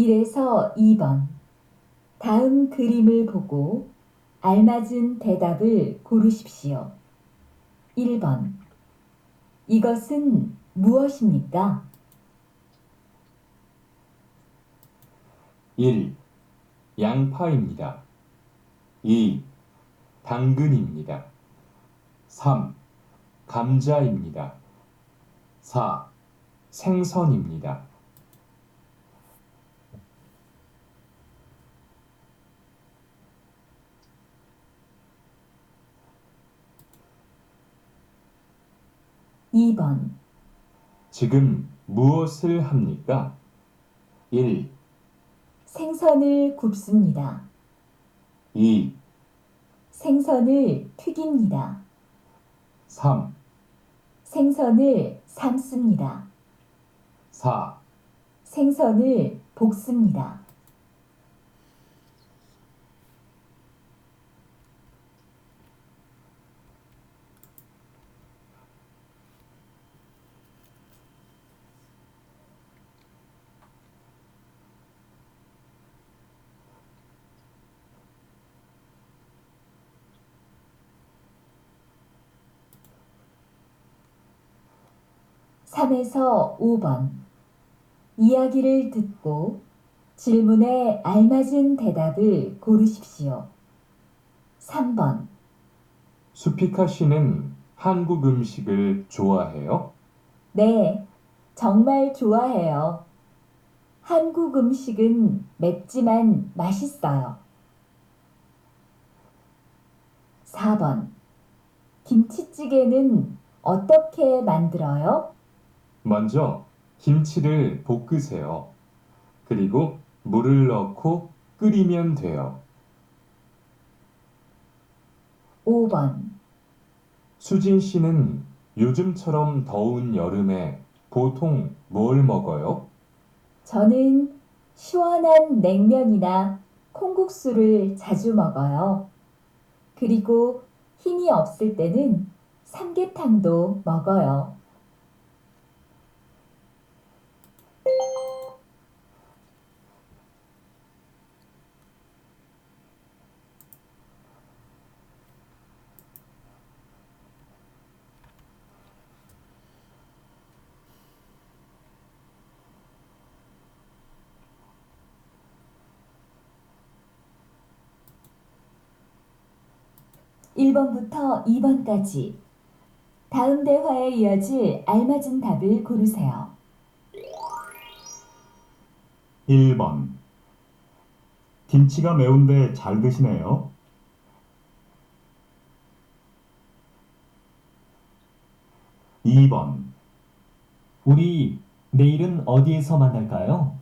1에서 2번. 다음 그림을 보고 알맞은 대답을 고르십시오. 1번. 이것은 무엇입니까? 1. 양파입니다. 2. 당근입니다. 3. 감자입니다. 4. 생선입니다. 이번 지금 무엇을 합니까? 1, 생선을 굽습니다. 2, 생선을 튀깁니다. 3, 생선을 삶습니다. 4, 생선을 볶습니다. 삼에서 5번 이야기를 듣고 질문에 알맞은 대답을 고르십시오. 3번 수피카 씨는 한국 음식을 좋아해요? 네, 정말 좋아해요. 한국 음식은 맵지만 맛있어요. 4번 김치찌개는 어떻게 만들어요? 먼저 김치를 볶으세요. 그리고 물을 넣고 끓이면 돼요. 5번 수진 씨는 요즘처럼 더운 여름에 보통 뭘 먹어요? 저는 시원한 냉면이나 콩국수를 자주 먹어요. 그리고 힘이 없을 때는 삼계탕도 먹어요. 일 번부터 2번까지 다음 대화에 이어질 알맞은 답을 고르세요. 1번 김치가 매운데 잘 드시네요. 2번 우리 내일은 어디에서 만날까요?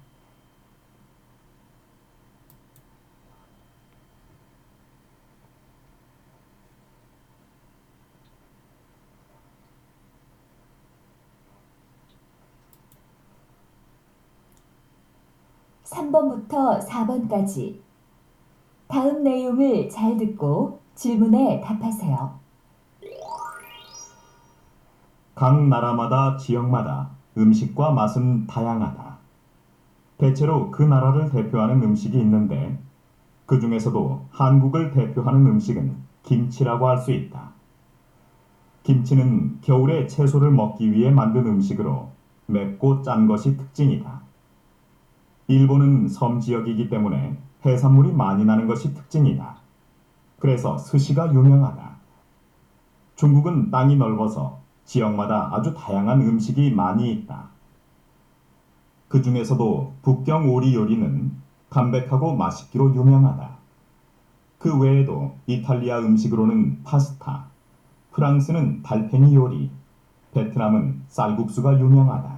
3번부터 4번까지 다음 내용을 잘 듣고 질문에 답하세요. 각 나라마다 지역마다 음식과 맛은 다양하다. 대체로 그 나라를 대표하는 음식이 있는데 그 중에서도 한국을 대표하는 음식은 김치라고 할 수 있다. 김치는 겨울에 채소를 먹기 위해 만든 음식으로 맵고 짠 것이 특징이다. 일본은 섬 지역이기 때문에 해산물이 많이 나는 것이 특징이다. 그래서 스시가 유명하다. 중국은 땅이 넓어서 지역마다 아주 다양한 음식이 많이 있다. 그 중에서도 북경 오리 요리는 담백하고 맛있기로 유명하다. 그 외에도 이탈리아 음식으로는 파스타, 프랑스는 달팽이 요리, 베트남은 쌀국수가 유명하다.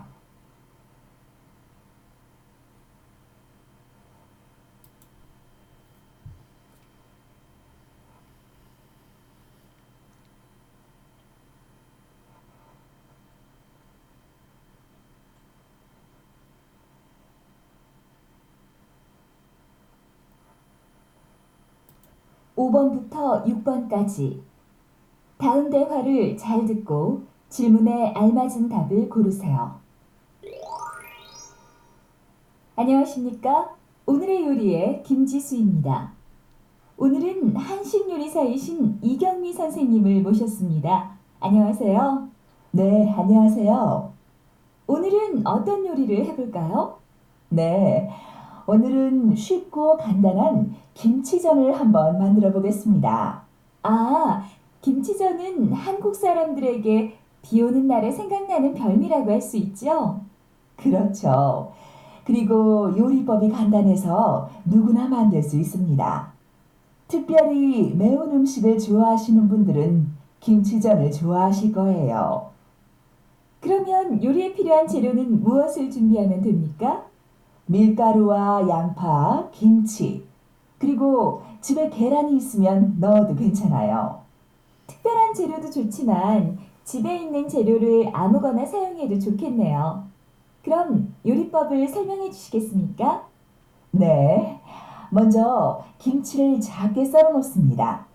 오번부터 6번까지 다음 대화를 잘 듣고 질문에 알맞은 답을 고르세요. 안녕하십니까? 오늘의 요리의 김지수입니다. 오늘은 한식 요리사이신 이경미 선생님을 모셨습니다. 안녕하세요. 네, 안녕하세요. 오늘은 어떤 요리를 해볼까요? 네, 오늘은 쉽고 간단한 김치전을 한번 만들어 보겠습니다. 아, 김치전은 한국 사람들에게 비 오는 날에 생각나는 별미라고 할 수 있죠? 그렇죠. 그리고 요리법이 간단해서 누구나 만들 수 있습니다. 특별히 매운 음식을 좋아하시는 분들은 김치전을 좋아하실 거예요. 그러면 요리에 필요한 재료는 무엇을 준비하면 됩니까? 밀가루와 양파, 김치, 그리고 집에 계란이 있으면 넣어도 괜찮아요. 특별한 재료도 좋지만 집에 있는 재료를 아무거나 사용해도 좋겠네요. 그럼 요리법을 설명해 주시겠습니까? 네. 먼저 김치를 작게 썰어 놓습니다.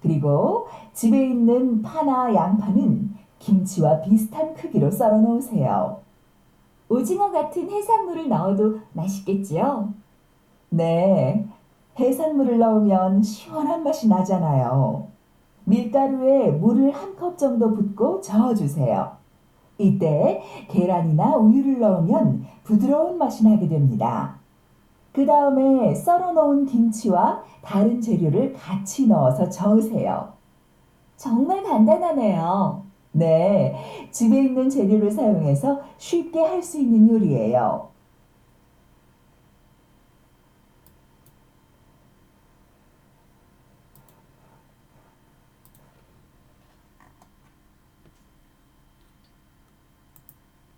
그리고 집에 있는 파나 양파는 김치와 비슷한 크기로 썰어 놓으세요. 오징어 같은 해산물을 넣어도 맛있겠지요? 네. 해산물을 넣으면 시원한 맛이 나잖아요. 밀가루에 물을 한 컵 정도 붓고 저어주세요. 이때 계란이나 우유를 넣으면 부드러운 맛이 나게 됩니다. 그 다음에 썰어 놓은 김치와 다른 재료를 같이 넣어서 저으세요. 정말 간단하네요. 네, 집에 있는 재료를 사용해서 쉽게 할 수 있는 요리예요.